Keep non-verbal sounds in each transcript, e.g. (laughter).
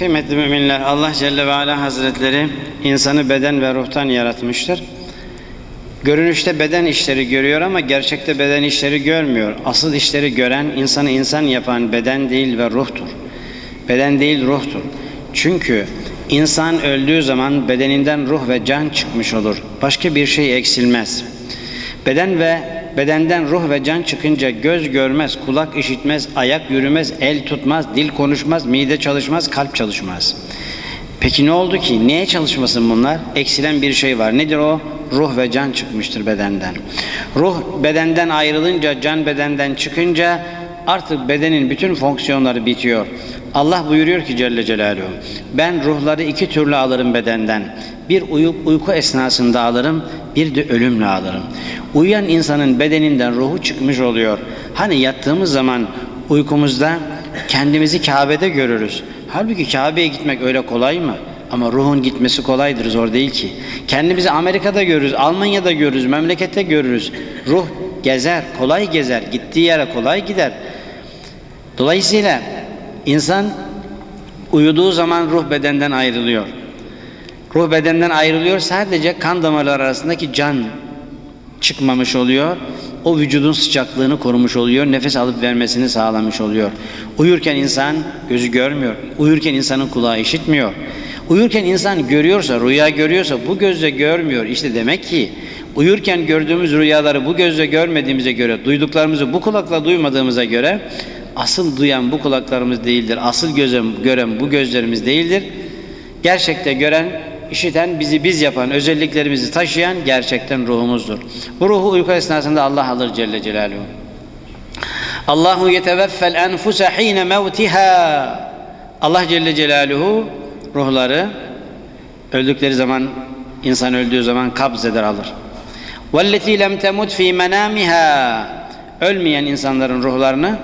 Kıymetli müminler, Allah Celle ve Ala Hazretleri insanı beden ve ruhtan yaratmıştır. Görünüşte beden işleri görüyor ama gerçekte beden işleri görmüyor. Asıl işleri gören, insanı insan yapan beden değil ve ruhtur. Beden değil ruhtur. Çünkü insan öldüğü zaman bedeninden ruh ve can çıkmış olur. Başka bir şey eksilmez. Beden ve bedenden ruh ve can çıkınca göz görmez, kulak işitmez, ayak yürümez, el tutmaz, dil konuşmaz, mide çalışmaz, kalp çalışmaz. Peki ne oldu ki? Niye çalışmasın bunlar? Eksilen bir şey var. Nedir o? Ruh ve can çıkmıştır bedenden. Ruh bedenden ayrılınca, can bedenden çıkınca artık bedenin bütün fonksiyonları bitiyor. Allah buyuruyor ki Celle Celaluhu, ben ruhları iki türlü alırım bedenden. Bir uyku, uyku esnasında alırım, bir de ölümle alırım. Uyuyan insanın bedeninden ruhu çıkmış oluyor. Hani yattığımız zaman uykumuzda kendimizi Kabe'de görürüz. Halbuki Kabe'ye gitmek öyle kolay mı? Ama ruhun gitmesi kolaydır, zor değil ki. Kendimizi Amerika'da görürüz, Almanya'da görürüz, memlekette görürüz. Ruh gezer, kolay gezer, gittiği yere kolay gider. Dolayısıyla insan uyuduğu zaman ruh bedenden ayrılıyor. Ruh bedenden ayrılıyor, sadece kan damarları arasındaki can çıkmamış oluyor. O vücudun sıcaklığını korumuş oluyor, nefes alıp vermesini sağlamış oluyor. Uyurken insan gözü görmüyor, uyurken insanın kulağı işitmiyor. Uyurken insan görüyorsa, rüya görüyorsa bu gözle görmüyor. İşte demek ki uyurken gördüğümüz rüyaları bu gözle görmediğimize göre, duyduklarımızı bu kulakla duymadığımıza göre asıl duyan bu kulaklarımız değildir. Asıl gözen, gören bu gözlerimiz değildir. Gerçekte gören, işiten, bizi biz yapan, özelliklerimizi taşıyan gerçekten ruhumuzdur. Bu ruhu uyku esnasında Allah alır Celle Celaluhu. Allahu yeteveffel enfuse hine mevtiha. Allah Celle Celaluhu ruhları öldükleri zaman insan öldüğü zaman kabz eder alır. Velleti lem temut fi menamiha. Ölmeyen insanların ruhlarını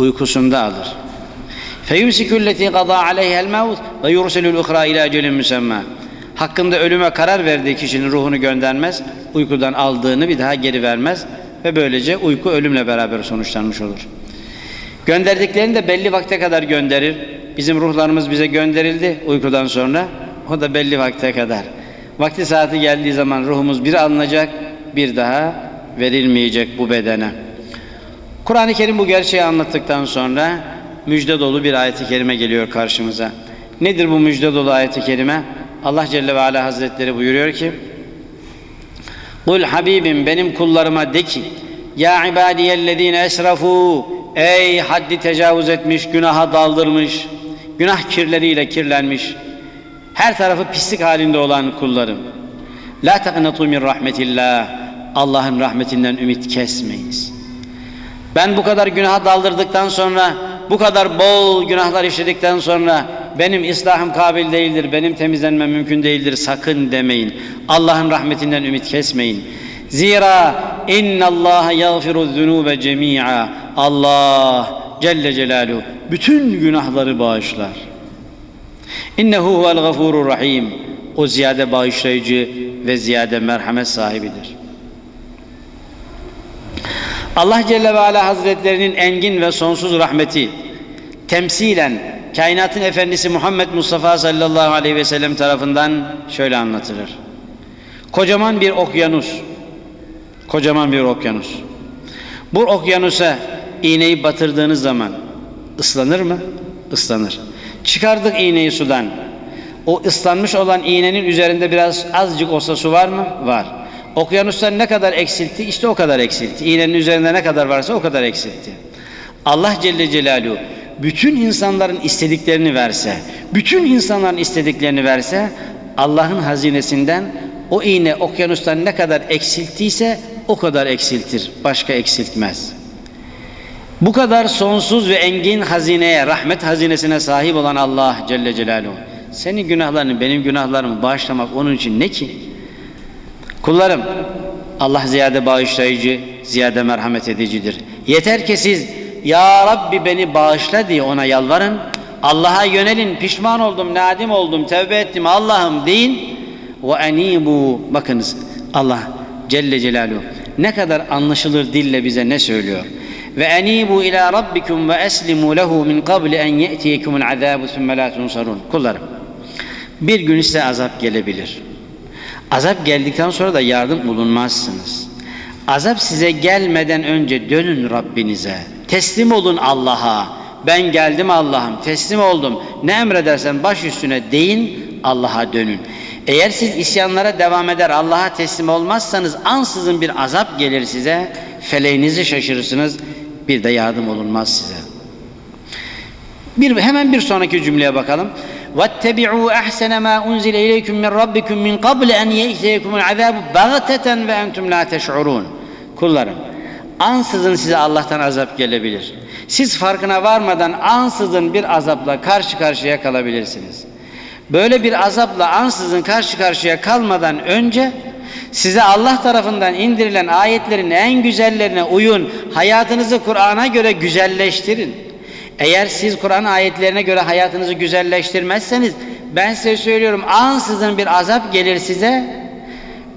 uykusunda alır. Feyumsikulleti qada aleyha'l mevt ve yursilul ukhra ila ecelin musamma. Hakkında ölüme karar verdiği kişinin ruhunu göndermez, uykudan aldığını bir daha geri vermez ve böylece uyku ölümle beraber sonuçlanmış olur. Gönderdiklerini de belli vakte kadar gönderir. Bizim ruhlarımız bize gönderildi uykudan sonra. O da belli vakte kadar. Vakti saati geldiği zaman ruhumuz bir alınacak, bir daha verilmeyecek bu bedene. Kur'an-ı Kerim bu gerçeği anlattıktan sonra müjde dolu bir ayet-i kerime geliyor karşımıza. Nedir bu müjde dolu ayet-i kerime? Allah Celle ve Ala Hazretleri buyuruyor ki Kul Habibim benim kullarıma de ki Ya ibadiyellezine esrafu Ey haddi tecavüz etmiş, günaha daldırmış, günah kirleriyle kirlenmiş, her tarafı pislik halinde olan kullarım. La taqnatu min rahmetillah. Allah'ın rahmetinden ümit kesmeyiniz. Ben bu kadar günaha daldırdıktan sonra, bu kadar bol günahlar işledikten sonra benim ıslahım kabil değildir, benim temizlenmem mümkün değildir sakın demeyin. Allah'ın rahmetinden ümit kesmeyin. Zira inna Allah yaghfiru zunube cemi'a. Allah Celle Celaluhu bütün günahları bağışlar. İnnehu huvel gafurur rahim. O ziyade bağışlayıcı ve ziyade merhamet sahibidir. Allah Celle ve Ala Hazretlerinin engin ve sonsuz rahmeti temsilen kainatın efendisi Muhammed Mustafa sallallahu aleyhi ve sellem tarafından şöyle anlatılır. Kocaman bir okyanus, kocaman bir okyanus. Bu okyanusa iğneyi batırdığınız zaman ıslanır mı? Islanır. Çıkardık iğneyi sudan. O ıslanmış olan iğnenin üzerinde biraz azıcık olsa su var mı? Var. Okyanustan ne kadar eksiltti? İşte o kadar eksiltti. İğnenin üzerinde ne kadar varsa o kadar eksiltti. Allah Celle Celaluhu bütün insanların istediklerini verse, bütün insanların istediklerini verse Allah'ın hazinesinden o iğne okyanustan ne kadar eksilttiyse o kadar eksiltir. Başka eksiltmez. Bu kadar sonsuz ve engin hazineye, rahmet hazinesine sahip olan Allah Celle Celaluhu senin günahlarını, benim günahlarımı bağışlamak onun için ne ki? Kullarım, Allah ziyade bağışlayıcı, ziyade merhamet edicidir. Yeter ki siz Ya Rabbi beni bağışla diye ona yalvarın. Allah'a yönelin, pişman oldum, nadim oldum, tevbe ettim Allah'ım deyin. Ve enibu bakınız Allah Celle Celaluhu ne kadar anlaşılır dille bize ne söylüyor. ve enibu ila rabbikum ve eslimu lehu min qabli en ye'tiyekumul azabu thumme la tunsarun. Kullarım. Bir gün size azap gelebilir. Azap geldikten sonra da yardım bulunmazsınız. Azap size gelmeden önce dönün Rabbinize. Teslim olun Allah'a. Ben geldim Allah'ım, teslim oldum. Ne emredersen baş üstüne deyin, Allah'a dönün. Eğer siz isyanlara devam eder, Allah'a teslim olmazsanız ansızın bir azap gelir size, feleğinizi şaşırırsınız, bir de yardım olunmaz size. Bir, hemen bir sonraki cümleye bakalım. وَاتَّبِعُوا أَحْسَنَ مَا أُنْزِلَ إِلَيْكُمْ مِنْ رَبِّكُمْ مِنْ قَبْلِ أَنْ يَأْتِيَكُمُ الْعَذَابُ بَغْتَةً وَأَنْتُمْ لَا تَشْعُرُونَ Kullarım, ansızın size Allah'tan azap gelebilir. Siz farkına varmadan ansızın bir azapla karşı karşıya kalabilirsiniz. Böyle bir azapla ansızın karşı karşıya kalmadan önce size Allah tarafından indirilen ayetlerin en güzellerine uyun. Hayatınızı Kur'an'a göre güzelleştirin. Eğer siz Kur'an ayetlerine göre hayatınızı güzelleştirmezseniz ben size söylüyorum ansızın bir azap gelir size.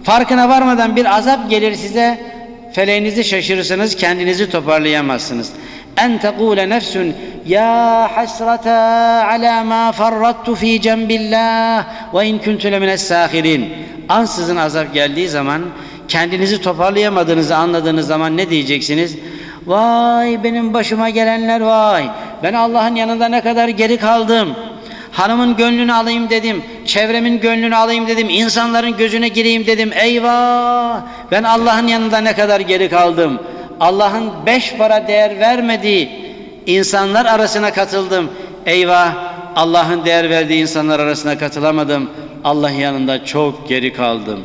Farkına varmadan bir azap gelir size. Feleğinizi şaşırırsınız, kendinizi toparlayamazsınız. En tekule nefsun ya hasrata ala ma farrattu fi cembillah ve in kuntu lemines sahirin. Ansızın azap geldiği zaman kendinizi toparlayamadığınızı anladığınız zaman ne diyeceksiniz? Vay benim başıma gelenler vay. Ben Allah'ın yanında ne kadar geri kaldım. Hanımın gönlünü alayım dedim. Çevremin gönlünü alayım dedim. insanların gözüne gireyim dedim. Eyvah! Ben Allah'ın yanında ne kadar geri kaldım. Allah'ın beş para değer vermediği insanlar arasına katıldım. Eyvah! Allah'ın değer verdiği insanlar arasına katılamadım. Allah yanında çok geri kaldım.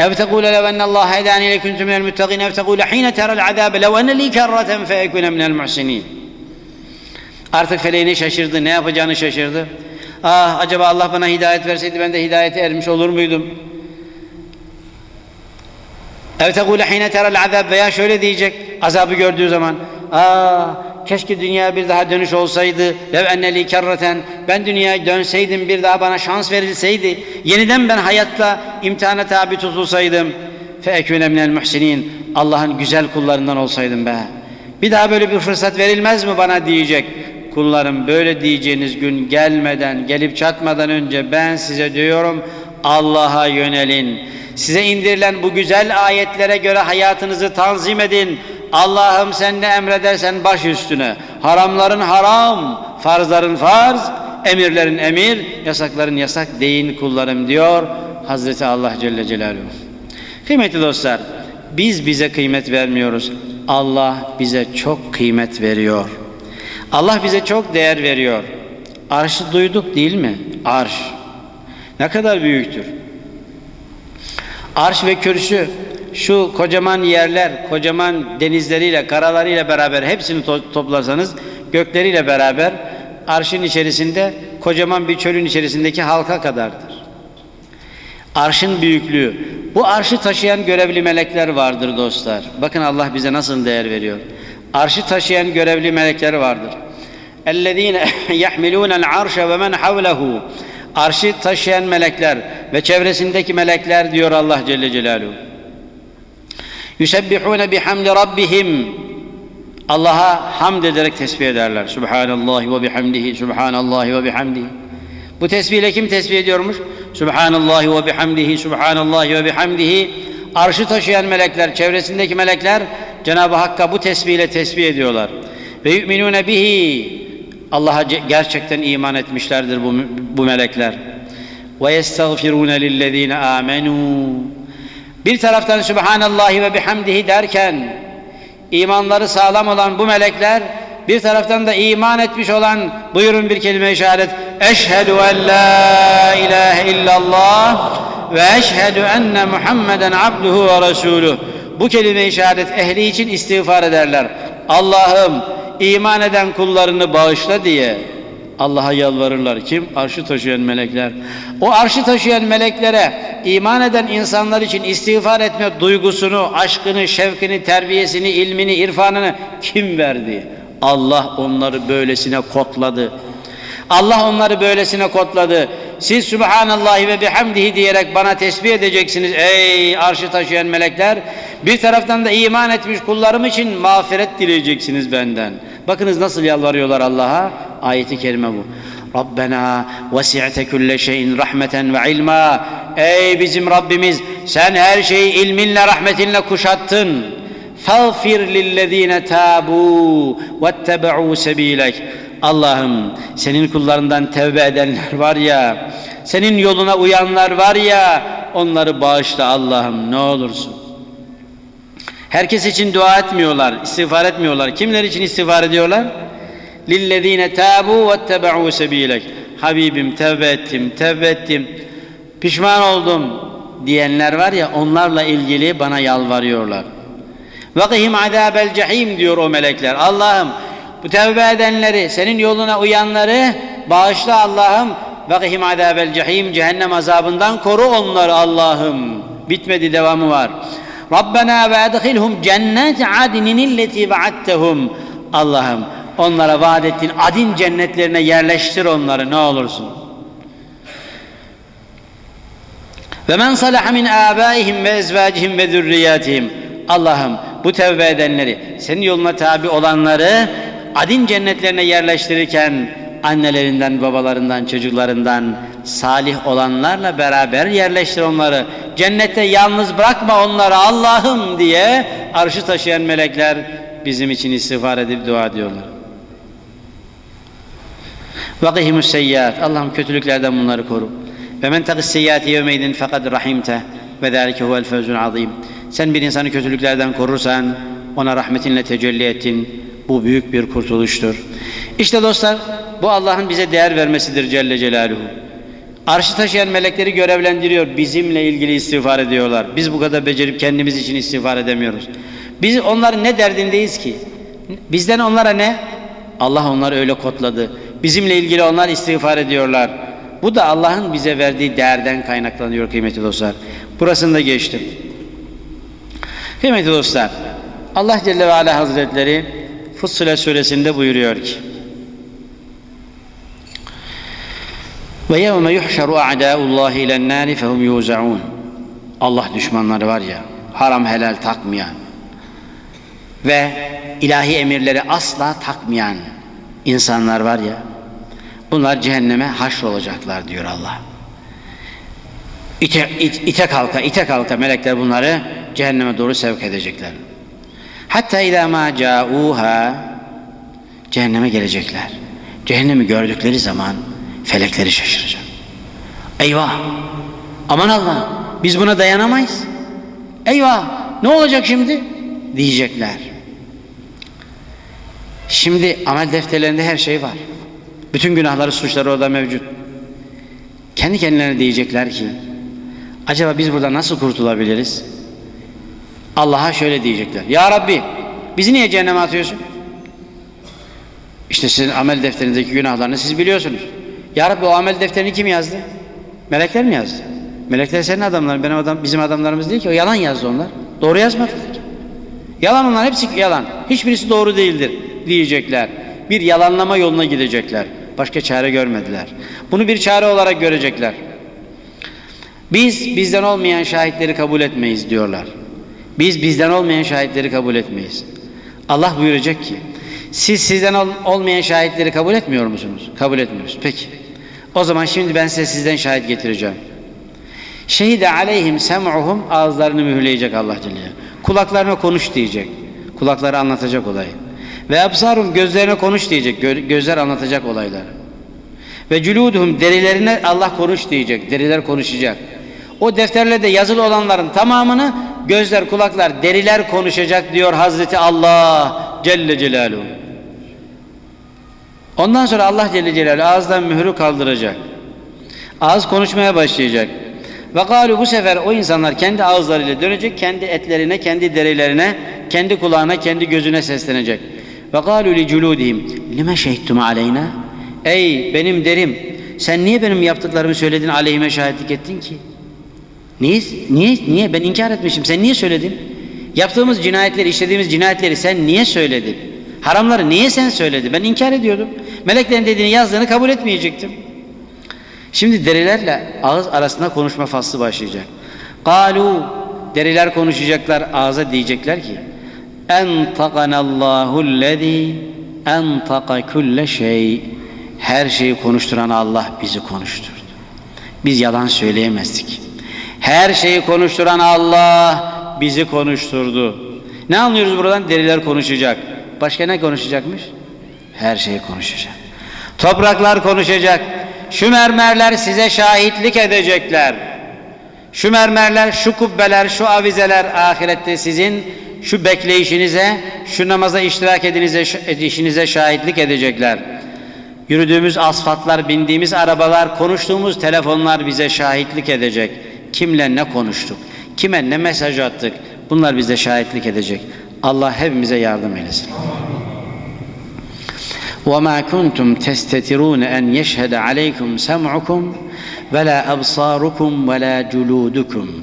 أو تقول لو أن الله هداني لكنت من المتقين أو تقول حين ترى العذاب لو أن لي كرة فأكون من المحسنين Artık feleğini şaşırdı, ne yapacağını şaşırdı. Ah acaba Allah bana hidayet verseydi ben de hidayete ermiş olur muydum? Ev tekule hine terel azab veya şöyle diyecek azabı gördüğü zaman Aa keşke dünya bir daha dönüş olsaydı lev enneli kerreten ben dünyaya dönseydim bir daha bana şans verilseydi yeniden ben hayatta imtihana tabi tutulsaydım fe ekune minel muhsinin Allah'ın güzel kullarından olsaydım be bir daha böyle bir fırsat verilmez mi bana diyecek kullarım böyle diyeceğiniz gün gelmeden gelip çatmadan önce ben size diyorum Allah'a yönelin size indirilen bu güzel ayetlere göre hayatınızı tanzim edin. Allah'ım sen ne emredersen baş üstüne. Haramların haram, farzların farz, emirlerin emir, yasakların yasak deyin kullarım diyor Hazreti Allah Celle Celaluhu. Kıymetli dostlar, biz bize kıymet vermiyoruz. Allah bize çok kıymet veriyor. Allah bize çok değer veriyor. Arşı duyduk değil mi? Arş. Ne kadar büyüktür. Arş ve kürsü şu kocaman yerler, kocaman denizleriyle, karalarıyla beraber hepsini to- toplasanız gökleriyle beraber arşın içerisinde kocaman bir çölün içerisindeki halka kadardır. Arşın büyüklüğü. Bu arşı taşıyan görevli melekler vardır dostlar. Bakın Allah bize nasıl değer veriyor. Arşı taşıyan görevli melekler vardır. اَلَّذ۪ينَ (laughs) يَحْمِلُونَ الْعَرْشَ وَمَنْ حَوْلَهُ Arşı taşıyan melekler ve çevresindeki melekler diyor Allah Celle Celaluhu. Yusebbihune bihamdi rabbihim. Allah'a hamd ederek tesbih ederler. Subhanallah ve bihamdihi, Subhanallah ve bihamdihi. Bu tesbihle kim tesbih ediyormuş? Subhanallah ve bihamdihi, Subhanallah ve bihamdihi. Arşı taşıyan melekler, çevresindeki melekler Cenab-ı Hakk'a bu tesbihle tesbih ediyorlar. Ve yu'minune bihi. Allah'a gerçekten iman etmişlerdir bu, bu melekler. Ve yestagfirune lillezine amenu. Bir taraftan Subhanallahi ve bihamdihi derken imanları sağlam olan bu melekler bir taraftan da iman etmiş olan buyurun bir kelime işaret eşhedü en la ilahe illallah ve eşhedü enne Muhammeden abduhu ve resuluh bu kelime işaret ehli için istiğfar ederler Allah'ım iman eden kullarını bağışla diye Allah'a yalvarırlar. Kim? Arşı taşıyan melekler. O arşı taşıyan meleklere iman eden insanlar için istiğfar etme duygusunu, aşkını, şevkini, terbiyesini, ilmini, irfanını kim verdi? Allah onları böylesine kodladı. Allah onları böylesine kodladı. Siz Subhanallahi ve bihamdihi diyerek bana tesbih edeceksiniz ey arşı taşıyan melekler. Bir taraftan da iman etmiş kullarım için mağfiret dileyeceksiniz benden. Bakınız nasıl yalvarıyorlar Allah'a. Ayeti kerime bu. Rabbena vesi'te külle şeyin rahmeten ve ilma. Ey bizim Rabbimiz sen her şeyi ilminle rahmetinle kuşattın. Fağfir lillezine tabu vettebe'u sebilek. Allah'ım senin kullarından tevbe edenler var ya, senin yoluna uyanlar var ya, onları bağışla Allah'ım ne olursun. Herkes için dua etmiyorlar, istiğfar etmiyorlar. Kimler için istiğfar ediyorlar? Lillezine tabu ve tebe'u sebilek. Habibim tevbe ettim, tevbe ettim, pişman oldum diyenler var ya onlarla ilgili bana yalvarıyorlar. Vakihim azabel cehim diyor o melekler. Allah'ım bu tevbe edenleri, senin yoluna uyanları bağışla Allah'ım. Vakihim azabel cehim cehennem azabından koru onları Allah'ım. Bitmedi devamı var. Rabbena ve edhilhum cennet adnin illeti va'attehum. Allah'ım onlara vaat ettiğin adin cennetlerine yerleştir onları ne olursun. Ve men salaha min abaihim ve ezvacihim ve zürriyatihim. Allah'ım bu tevbe edenleri, senin yoluna tabi olanları adin cennetlerine yerleştirirken annelerinden, babalarından, çocuklarından salih olanlarla beraber yerleştir onları. Cennette yalnız bırakma onları Allah'ım diye arşı taşıyan melekler bizim için istiğfar edip dua ediyorlar. Vakihimus seyyiat. Allah'ım kötülüklerden bunları koru. Ve men takis seyyiati yevmeydin fekad rahimte ve zâlike huvel fevzul azim. Sen bir insanı kötülüklerden korursan ona rahmetinle tecelli ettin. Bu büyük bir kurtuluştur. İşte dostlar bu Allah'ın bize değer vermesidir Celle Celaluhu. Arşı taşıyan melekleri görevlendiriyor. Bizimle ilgili istiğfar ediyorlar. Biz bu kadar becerip kendimiz için istiğfar edemiyoruz. Biz onların ne derdindeyiz ki? Bizden onlara ne? Allah onları öyle kodladı. Bizimle ilgili onlar istiğfar ediyorlar. Bu da Allah'ın bize verdiği değerden kaynaklanıyor kıymetli dostlar. Burasını da geçtim. Kıymetli dostlar, Allah Celle ve Ala Hazretleri Fussilet suresinde buyuruyor ki Ve yevme yuhşaru a'dâullâhi ilen nâri fehum yûza'ûn Allah düşmanları var ya, haram helal takmayan ve ilahi emirleri asla takmayan insanlar var ya, bunlar cehenneme haşrolacaklar diyor Allah. İte, it, ite kalka, ite kalka melekler bunları cehenneme doğru sevk edecekler. Hatta idâ mâ câûhâ cehenneme gelecekler. Cehennemi gördükleri zaman felekleri şaşıracak. Eyvah! Aman Allah! Biz buna dayanamayız. Eyvah! Ne olacak şimdi? Diyecekler. Şimdi amel defterlerinde her şey var. Bütün günahları, suçları orada mevcut. Kendi kendilerine diyecekler ki acaba biz burada nasıl kurtulabiliriz? Allah'a şöyle diyecekler. Ya Rabbi bizi niye cehenneme atıyorsun? İşte sizin amel defterinizdeki günahlarını siz biliyorsunuz. Ya Rabbi o amel defterini kim yazdı? Melekler mi yazdı? Melekler senin adamların, benim adam, bizim adamlarımız değil ki. O yalan yazdı onlar. Doğru yazmadılar. Yalan onlar hepsi yalan. Hiçbirisi doğru değildir diyecekler. Bir yalanlama yoluna gidecekler. Başka çare görmediler. Bunu bir çare olarak görecekler. Biz bizden olmayan şahitleri kabul etmeyiz diyorlar. Biz bizden olmayan şahitleri kabul etmeyiz. Allah buyuracak ki siz sizden ol- olmayan şahitleri kabul etmiyor musunuz? Kabul etmiyoruz. Peki. O zaman şimdi ben size sizden şahit getireceğim. Şehide aleyhim sem'uhum ağızlarını mühürleyecek Allah Celle. Kulaklarına konuş diyecek. Kulakları anlatacak olayı. Ve absarum gözlerine konuş diyecek. Gö- gözler anlatacak olayları. Ve culuduhum derilerine Allah konuş diyecek. Deriler konuşacak. O defterlerde yazılı olanların tamamını gözler, kulaklar, deriler konuşacak diyor Hazreti Allah Celle Celaluhu. Ondan sonra Allah Celle Celaluhu ağızdan mührü kaldıracak. Ağız konuşmaya başlayacak. Ve galu bu sefer o insanlar kendi ağızlarıyla dönecek, kendi etlerine, kendi derilerine, kendi kulağına, kendi gözüne seslenecek. Ve galu li culudihim lime şehittum aleyna? Ey benim derim, sen niye benim yaptıklarımı söyledin, aleyhime şahitlik ettin ki? Niye, niye, niye? Ben inkar etmişim. Sen niye söyledin? Yaptığımız cinayetleri, işlediğimiz cinayetleri sen niye söyledin? Haramları niye sen söyledin? Ben inkar ediyordum. Meleklerin dediğini yazdığını kabul etmeyecektim. Şimdi derilerle ağız arasında konuşma faslı başlayacak. Galu Deriler konuşacaklar, ağza diyecekler ki Entakanallahu lezî entaka kulle şey Her şeyi konuşturan Allah bizi konuşturdu. Biz yalan söyleyemezdik. Her şeyi konuşturan Allah bizi konuşturdu. Ne anlıyoruz buradan? Deriler konuşacak. Başka ne konuşacakmış? Her şeyi konuşacak. Topraklar konuşacak. Şu mermerler size şahitlik edecekler. Şu mermerler, şu kubbeler, şu avizeler ahirette sizin şu bekleyişinize, şu namaza iştirak edinize, edişinize şahitlik edecekler. Yürüdüğümüz asfaltlar, bindiğimiz arabalar, konuştuğumuz telefonlar bize şahitlik edecek. Kimle ne konuştuk, kime ne mesaj attık bunlar bize şahitlik edecek. Allah hepimize yardım eylesin. وما كنتم تستترون أن يشهد عليكم سمعكم ولا أبصاركم ولا جلودكم.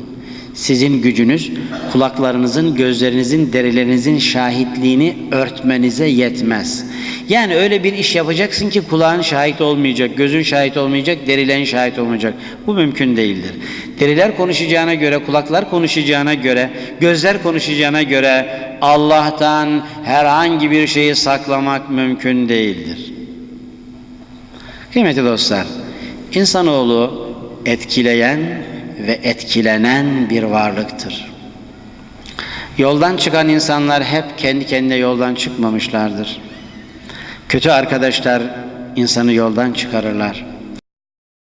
Sizin gücünüz kulaklarınızın, gözlerinizin, derilerinizin şahitliğini örtmenize yetmez. Yani öyle bir iş yapacaksın ki kulağın şahit olmayacak, gözün şahit olmayacak, derilerin şahit olmayacak. Bu mümkün değildir. Deriler konuşacağına göre, kulaklar konuşacağına göre, gözler konuşacağına göre Allah'tan herhangi bir şeyi saklamak mümkün değildir. Kıymetli dostlar, insanoğlu etkileyen ve etkilenen bir varlıktır. Yoldan çıkan insanlar hep kendi kendine yoldan çıkmamışlardır. Kötü arkadaşlar insanı yoldan çıkarırlar.